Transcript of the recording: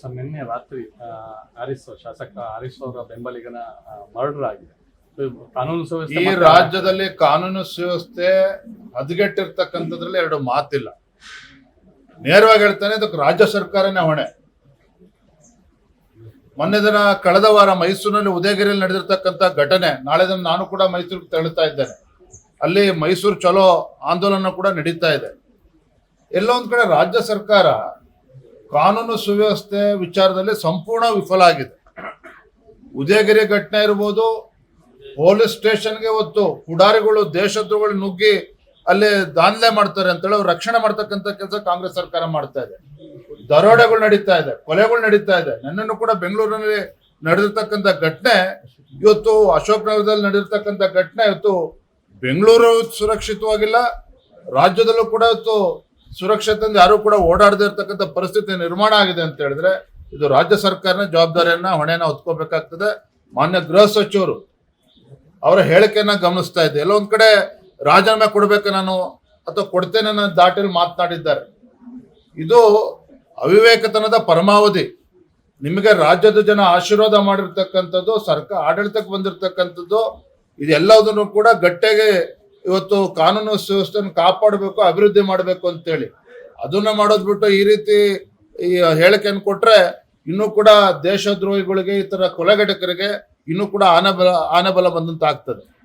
Sir ನಿನ್ನೆ ರಾತ್ರಿ ಶಾಸಕ ಹರೀಶ್ ಅವರ ಬೆಂಬಲಿಗನ ಮರ್ಡರ್ ಆಗಿದೆ. ಕಾನೂನು ಸುವ್ಯವಸ್ಥೆ ಈ ರಾಜ್ಯದಲ್ಲಿ ಕಾನೂನು ಸುವ್ಯವಸ್ಥೆ ಹದಗೆಟ್ಟಿರ್ತಕ್ಕಂಥದ್ರಲ್ಲಿ ಎರಡು ಮಾತಿಲ್ಲ. ನೇರವಾಗಿ ಹೇಳ್ತಾನೆ ಇದಕ್ಕೆ ರಾಜ್ಯ ಸರ್ಕಾರನೇ ಹೊಣೆ. ಮೊನ್ನೆ ದಿನ ಕಳೆದ ವಾರ ಮೈಸೂರಿನಲ್ಲಿ ಉದಯಗಿರಿಯಲ್ಲಿ ನಡೆದಿರ್ತಕ್ಕಂಥ ಘಟನೆ ನಾಳೆ ದಿನ ನಾನು ಕೂಡ ಮೈಸೂರಿಗೆ ತೆರಳುತ್ತಾ ಇದ್ದೇನೆ. ಅಲ್ಲಿ ಮೈಸೂರು ಚಲೋ ಆಂದೋಲನ ಕೂಡ ನಡೀತಾ ಇದೆ. ಎಲ್ಲೋ ಒಂದ್ ಕಡೆ ರಾಜ್ಯ ಸರ್ಕಾರ ಕಾನೂನು ಸುವ್ಯವಸ್ಥೆ ವಿಚಾರದಲ್ಲಿ ಸಂಪೂರ್ಣ ವಿಫಲ ಆಗಿದೆ. ಉದಯಗಿರಿ ಘಟನೆ ಇರ್ಬೋದು, ಪೊಲೀಸ್ ಸ್ಟೇಷನ್ಗೆ ಹೊತ್ತು ಪುಡಾರಿಗಳು ದೇಶದ್ರೋಗಳು ನುಗ್ಗಿ ಅಲ್ಲಿ ದಾಂಧಲೆ ಮಾಡ್ತಾರೆ ಅಂತೇಳಿ ಅವ್ರು ರಕ್ಷಣೆ ಮಾಡ್ತಕ್ಕಂಥ ಕೆಲಸ ಕಾಂಗ್ರೆಸ್ ಸರ್ಕಾರ ಮಾಡ್ತಾ ಇದೆ. ದರೋಡೆಗಳು ನಡೀತಾ ಇದೆ, ಕೊಲೆಗಳು ನಡೀತಾ ಇದೆ. ನನ್ನನ್ನು ಕೂಡ ಬೆಂಗಳೂರಿನಲ್ಲಿ ನಡೆದಿರ್ತಕ್ಕಂಥ ಘಟನೆ, ಇವತ್ತು ಅಶೋಕ್ ನಗರದಲ್ಲಿ ನಡೆದಿರ್ತಕ್ಕಂಥ ಘಟನೆ ಇವತ್ತು ಬೆಂಗಳೂರು ಸುರಕ್ಷಿತವಾಗಿಲ್ಲ, ರಾಜ್ಯದಲ್ಲೂ ಕೂಡ ಇವತ್ತು ಸುರಕ್ಷತೆಯಿಂದ ಯಾರು ಕೂಡ ಓಡಾಡದೆ ಇರ್ತಕ್ಕಂಥ ಪರಿಸ್ಥಿತಿ ನಿರ್ಮಾಣ ಆಗಿದೆ ಅಂತ ಹೇಳಿದ್ರೆ ಇದು ರಾಜ್ಯ ಸರ್ಕಾರನ ಜವಾಬ್ದಾರಿಯನ್ನ ಹೊಣೆನ ಹೊತ್ಕೋಬೇಕಾಗ್ತದೆ. ಮಾನ್ಯ ಗೃಹ ಸಚಿವರು ಅವರ ಹೇಳಿಕೆಯನ್ನ ಗಮನಿಸ್ತಾ ಇದ್ದೆ. ಎಲ್ಲೋ ಒಂದ್ ಕಡೆ ರಾಜೀನಾಮೆ ಕೊಡ್ಬೇಕು ನಾನು ಅಥವಾ ಕೊಡ್ತೇನೆ ಅನ್ನೋ ದಾಟಿಲಿ ಮಾತನಾಡಿದ್ದಾರೆ. ಇದು ಅವಿವೇಕತನದ ಪರಮಾವಧಿ. ನಿಮಗೆ ರಾಜ್ಯದ ಜನ ಆಶೀರ್ವಾದ ಮಾಡಿರ್ತಕ್ಕಂಥದ್ದು ಸರ್ಕಾರ ಆಡಳಿತಕ್ಕೆ ಬಂದಿರತಕ್ಕಂಥದ್ದು, ಇದೆಲ್ಲದನ್ನು ಕೂಡ ಗಟ್ಟಿಗೆ ಇವತ್ತು ಕಾನೂನು ಸುವ್ಯವಸ್ಥೆಯನ್ನು ಕಾಪಾಡಬೇಕು, ಅಭಿವೃದ್ಧಿ ಮಾಡಬೇಕು ಅಂತೇಳಿ. ಅದನ್ನ ಮಾಡೋದ್ ಬಿಟ್ಟು ಈ ರೀತಿ ಈ ಹೇಳಿಕೆಯನ್ನು ಕೊಟ್ರೆ ಇನ್ನೂ ಕೂಡ ದೇಶದ್ರೋಹಿಗಳಿಗೆ ಈ ತರ ಕೊಲೆಗಟಕರಿಗೆ ಇನ್ನೂ ಕೂಡ ಆನೆಬಲ, ಆನಬಲ ಬಂದಂತ ಆಗ್ತದೆ